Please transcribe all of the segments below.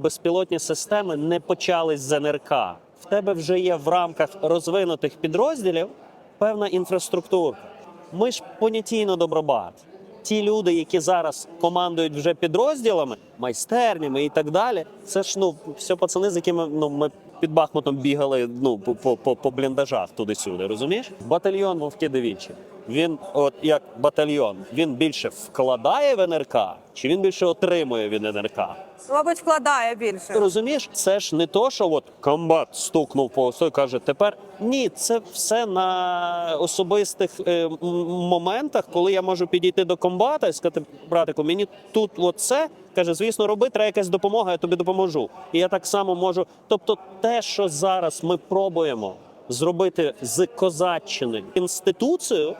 Безпілотні системи не почались з НРК. В тебе вже є в рамках розвинутих підрозділів певна інфраструктура. Ми ж понятійно добробат. Ті люди, які зараз командують вже підрозділами, майстернями і так далі, це ж ну все пацани, з якими ну ми під Бахмутом бігали ну по, по, по, бліндажах туди-сюди. Розумієш? Батальйон Вовки Девічі. Він, от як батальйон, він більше вкладає в НРК, чи він більше отримує від НРК? Мабуть, вкладає більше. Ти розумієш, це ж не то, що от комбат стукнув по осою, каже, тепер ні, це все на особистих е, м- моментах, коли я можу підійти до комбата і сказати, братику, мені тут от це каже, звісно, роби, треба якась допомога, я тобі допоможу. І я так само можу. Тобто, те, що зараз ми пробуємо зробити з козаччини інституцію.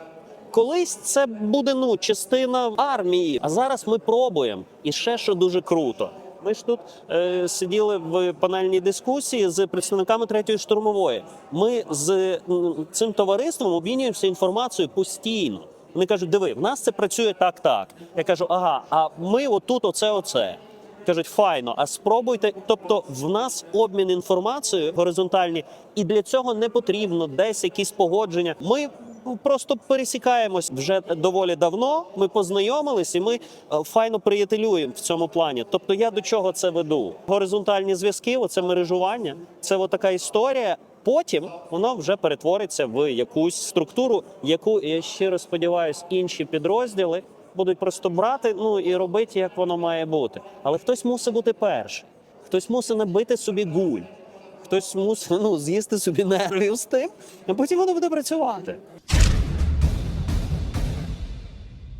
Колись це буде ну частина армії. А зараз ми пробуємо. І ще що дуже круто. Ми ж тут е, сиділи в панельній дискусії з представниками третьої штурмової. Ми з цим товариством обмінюємося інформацією постійно. Вони кажуть, диви, в нас це працює так, так. Я кажу, ага, а ми отут, оце, оце. Кажуть, файно, а спробуйте. Тобто, в нас обмін інформацією горизонтальні, і для цього не потрібно десь якісь погодження. Ми просто пересікаємось вже доволі давно. Ми познайомились, і ми е, файно приятелюємо в цьому плані. Тобто, я до чого це веду? Горизонтальні зв'язки, оце мережування, це отака історія. Потім воно вже перетвориться в якусь структуру, яку я щиро сподіваюся, інші підрозділи будуть просто брати ну і робити, як воно має бути. Але хтось мусить бути перший, хтось мусить набити собі гуль, хтось мусить ну, з'їсти собі нервів з тим, а потім воно буде працювати.